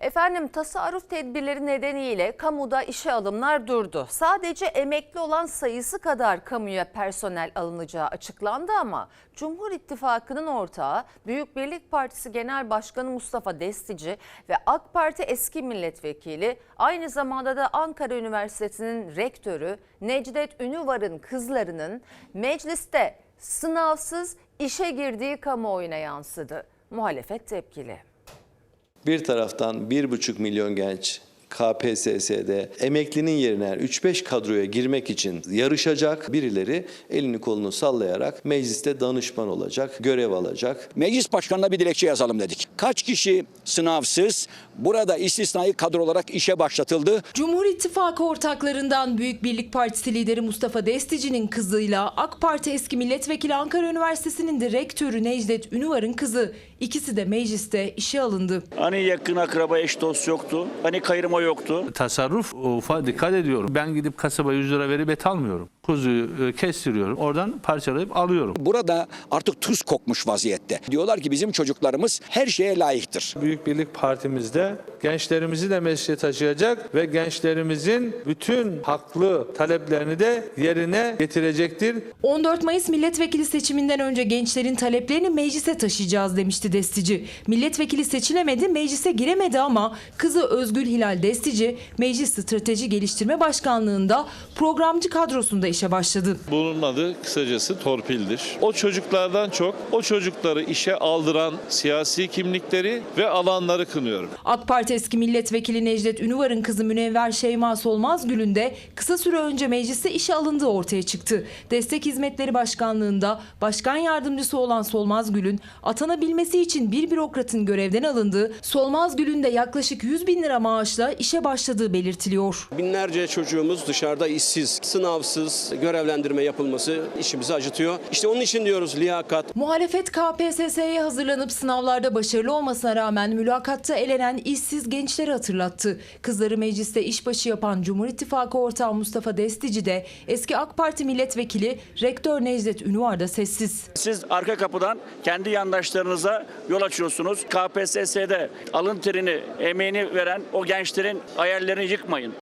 Efendim tasarruf tedbirleri nedeniyle kamuda işe alımlar durdu. Sadece emekli olan sayısı kadar kamuya personel alınacağı açıklandı ama Cumhur İttifakı'nın ortağı Büyük Birlik Partisi Genel Başkanı Mustafa Destici ve AK Parti eski milletvekili aynı zamanda da Ankara Üniversitesi'nin rektörü Necdet Ünüvar'ın kızlarının mecliste sınavsız işe girdiği kamuoyuna yansıdı. Muhalefet tepkili. Bir taraftan 1,5 milyon genç KPSS'de emeklinin yerine 3-5 kadroya girmek için yarışacak birileri elini kolunu sallayarak mecliste danışman olacak, görev alacak. Meclis başkanına bir dilekçe yazalım dedik. Kaç kişi sınavsız burada istisnai kadro olarak işe başlatıldı? Cumhur İttifakı ortaklarından Büyük Birlik Partisi lideri Mustafa Destici'nin kızıyla AK Parti eski milletvekili Ankara Üniversitesi'nin de rektörü Necdet Ünüvar'ın kızı. İkisi de mecliste işe alındı. Hani yakın akraba eş dost yoktu. Hani kayırma yoktu. tasarruf ufa dikkat ediyorum. Ben gidip kasaba 100 lira verip et almıyorum. Kuzuyu e, kestiriyorum. Oradan parçalayıp alıyorum. Burada artık tuz kokmuş vaziyette. Diyorlar ki bizim çocuklarımız her şeye layıktır. Büyük Birlik Partimizde gençlerimizi de meclise taşıyacak ve gençlerimizin bütün haklı taleplerini de yerine getirecektir. 14 Mayıs milletvekili seçiminden önce gençlerin taleplerini meclise taşıyacağız demişti Destici. Milletvekili seçilemedi, meclise giremedi ama kızı Özgül Hilal Destici Meclis Strateji Geliştirme Başkanlığında programcı kadrosunda işe başladı. Bunun adı kısacası torpildir. O çocuklardan çok o çocukları işe aldıran siyasi kimlikleri ve alanları kınıyorum. AK Parti eski milletvekili Necdet Ünüvar'ın kızı Münevver Şeyma Solmazgül'ün de kısa süre önce mecliste işe alındığı ortaya çıktı. Destek Hizmetleri Başkanlığında başkan yardımcısı olan Solmazgül'ün atanabilmesi için bir bürokratın görevden alındığı, Solmazgül'ün de yaklaşık 100 bin lira maaşla işe başladığı belirtiliyor. Binlerce çocuğumuz dışarıda işsiz, sınavsız görevlendirme yapılması işimizi acıtıyor. İşte onun için diyoruz liyakat, Muhalefet KPSS'ye hazırlanıp sınavlarda başarılı olmasına rağmen mülakatta elenen işsiz gençleri hatırlattı. Kızları mecliste işbaşı yapan Cumhur İttifakı ortağı Mustafa Destici de eski AK Parti milletvekili Rektör Necdet Ünüvar da sessiz. Siz arka kapıdan kendi yandaşlarınıza yol açıyorsunuz. KPSS'de alın terini, emeğini veren o gençlerin hayallerini yıkmayın.